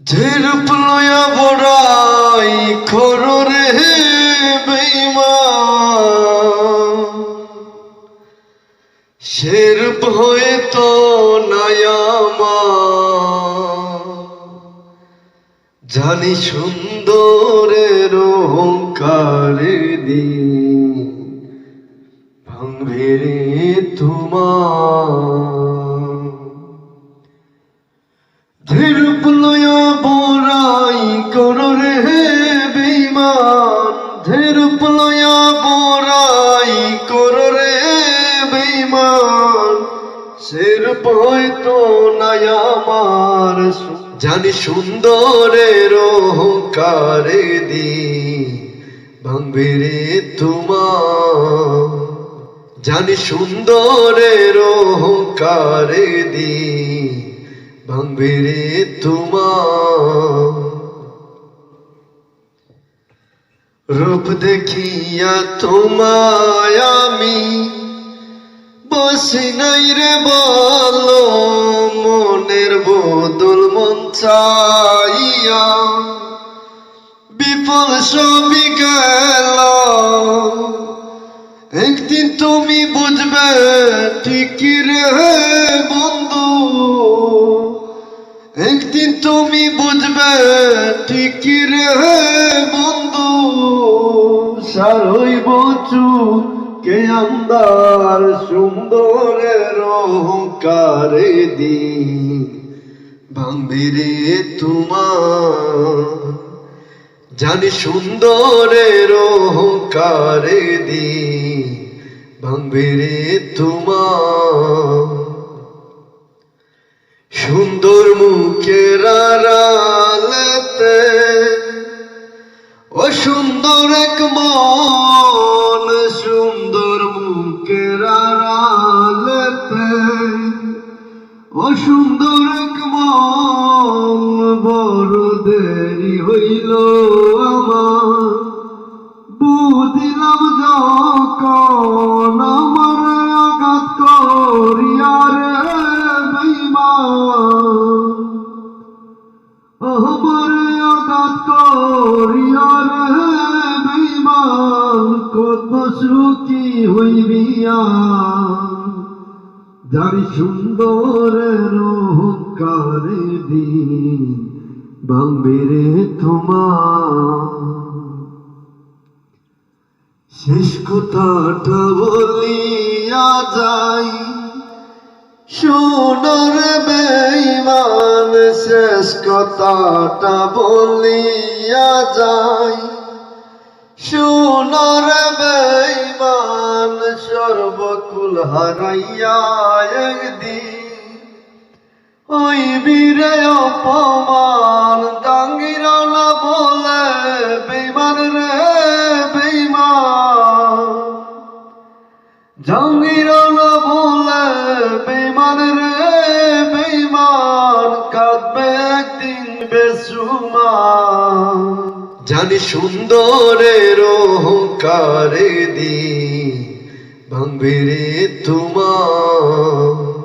ঝেরুপ লয়া বড়াই খরু রে বেইমা শেরপ হয়ে তো নায়ামা। জানি সুন্দরের অহংকারে দিন ভাঙবে তোমার। বেইমান ধীরূপ লয়া বড়াই করো রে বেইমান। সেরূপ হয়তো নাই আমার জানি সুন্দরের অহংকারে দি ভাঙবে রে তোমার। জানি সুন্দরের দি ভাঙবে রে তোমার। রূপ দেখিয়া তোমায় আমি বসি নাই রে বলো, মনের বদল মন চাইয়া। বিফল সবই গেল। একদিন তুমি বুঝবে ঠিকই রে বন্ধু। তুমি বুঝবে ঠিকই রে বন্ধু, সারই চুপ কে আন্দার সুন্দরের অহংকারে দিন, ভাঙবি তোমার। জানি সুন্দরের অহংকারে দি ভাঙবে রে তোমার। সুন্দর মুখের আড়ালেতে ও সুন্দর এক মন, সুন্দর মুখের আড়ালেতে ও সুন্দর এক মন, বড় দেরি হইল আমার। বুঝিলাম যখন সুখী হইবিয়া জানি সুন্দরের অহংকারে দিন রে তোমার। শেষ কথাটা বলিয়া যাই, সোনার বেইমান শেষ কথাটা বলিয়া যাই। সোনার বেইমান সর্বকুল হারাইয়া একদিন। ওই বীরে অপমান ডাঙ্গির বলে বেইমান রে বেইমান জঙ্গির না বলে বেইমান রে বেইমান কাঁদবে একদিন বেসুমান জানি সুন্দরের অহংকারে দি ভাঙবে রে তোমার।